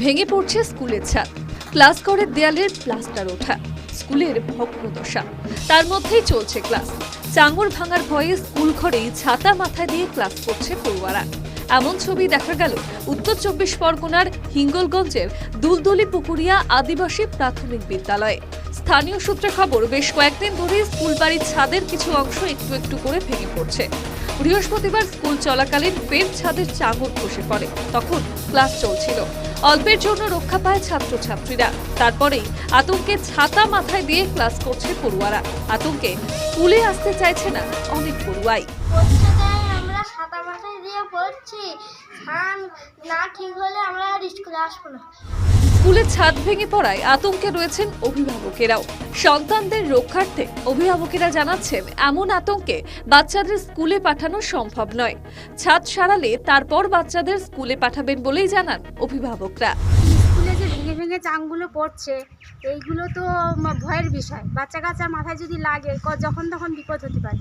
ভেঙে পড়ছে স্কুলের ছাদ। ক্লাস করে দেয়ালের প্লাস্টার ওঠা, স্কুলের ভগ্নদশা তার মধ্যেই চলছে ক্লাস। চাঙর ভাঙার ভয়ে স্কুল ঘরেই ছাতা মাথায় দিয়ে ক্লাস করছে পড়ুয়ারা। এমন ছবি দেখা গেল উত্তর চব্বিশ পরগনার হিঙ্গলগঞ্জের দুলদলি পুকুরিয়া আদিবাসী প্রাথমিক বিদ্যালয়ে। স্থানীয় সূত্রে খবর, বেশ কয়েকদিন ধরে স্কুল বাড়ির ছাদের কিছু অংশ একটু একটু করে ভেঙে পড়ছে। বৃহস্পতিবার স্কুল চলাকালীন ফের ছাদের চাঙর খসে পড়ে। তখন ক্লাস চলছিল। অল্পের জন্য রক্ষা পায় ছাত্রছাত্রীরা। তারপরেই আতঙ্কে ছাতা মাথায় দিয়ে ক্লাস করছে পড়ুয়ারা। আতঙ্কে স্কুলে আসতে চাইছে না অনেক পড়ুয়াই। আমরা মাথায় দিয়ে না ঠিক হলে আমরা আর স্কুলে আসব না। স্কুলের ছাদ ভেঙে পড়ায় আতঙ্কে রয়েছেন অভিভাবকেরাও। সন্তানদের রক্ষার্থে অভিভাবকেরা জানাচ্ছেন, এমন আতঙ্কে বাচ্চাদের স্কুলে পাঠানো সম্ভব নয়। ছাদ সারালে তারপর বাচ্চাদের স্কুলে পাঠাবেন বলেই জানান অভিভাবকরা। স্কুলে যে ভেঙে ভেঙে চাংগুলো পড়ছে, এইগুলো তো ভয়ের বিষয়। বাচ্চা কাচ্চার মাথায় যদি লাগে যখন তখন বিপদ হতে পারে।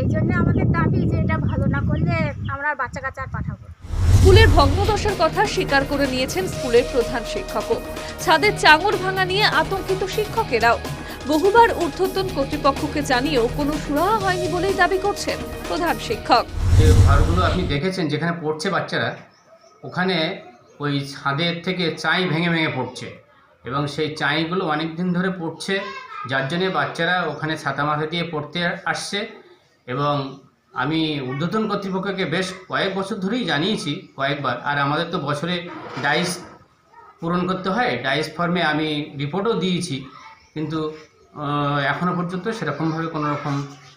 এই জন্য আমাদের দাবি যে এটা ভালো না করলে আমরা বাচ্চা কাচ্চা পাঠাবো। স্কুলের ভগ্নদশার কথা স্বীকার করে নিয়েছেন স্কুলের প্রধান শিক্ষকও। ছাদের চাঙর ভাঙা নিয়ে আতঙ্কিত শিক্ষকেরাও। বহুবার ঊর্ধ্বতন কর্তৃপক্ষকে জানিয়েও কোনো সুরাহা হয়নি বলেই দাবি করছেন প্রধান শিক্ষক। যে ঘরগুলো আপনি দেখেছেন, যেখানে পড়ছে বাচ্চারা, ওখানে ওই ছাদের থেকে চাই ভেঙে ভেঙে পড়ছে এবং সেই চাইগুলো অনেক দিন ধরে পড়ছে। যার জন্যে বাচ্চারা ওখানে ছাতা মাথা দিয়ে পড়তে আসছে এবং আমি ঊর্ধ্বতন কর্তৃপক্ষকে বেশ কয়েক বছর ধরেই জানিয়েছি কয়েকবার। আর আমাদের তো বছরে ডাইস পূরণ করতে হয় ডাইস ফর্মে আমি রিপোর্টও দিয়েছি। কিন্তু আহ, এখনও পর্যন্ত সেরকমভাবে কোনো রকম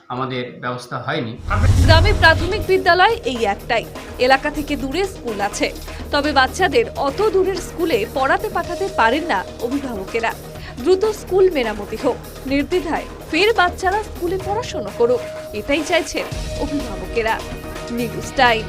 আমাদের ব্যবস্থা হয়নি। গ্রামে প্রাথমিক বিদ্যালয় এই একটাই। এলাকা থেকে দূরে স্কুল আছে। তবে বাচ্চাদের অত দূরের স্কুলে পড়াতে পাঠাতে পারেন না অভিভাবকেরা। দ্রুত স্কুল মেরামতি হোক নির্দ্বিধায়। ফের বাচ্চারা স্কুলে পড়াশোনা করুক এটাই চাইছেন অভিভাবকেরা। News time.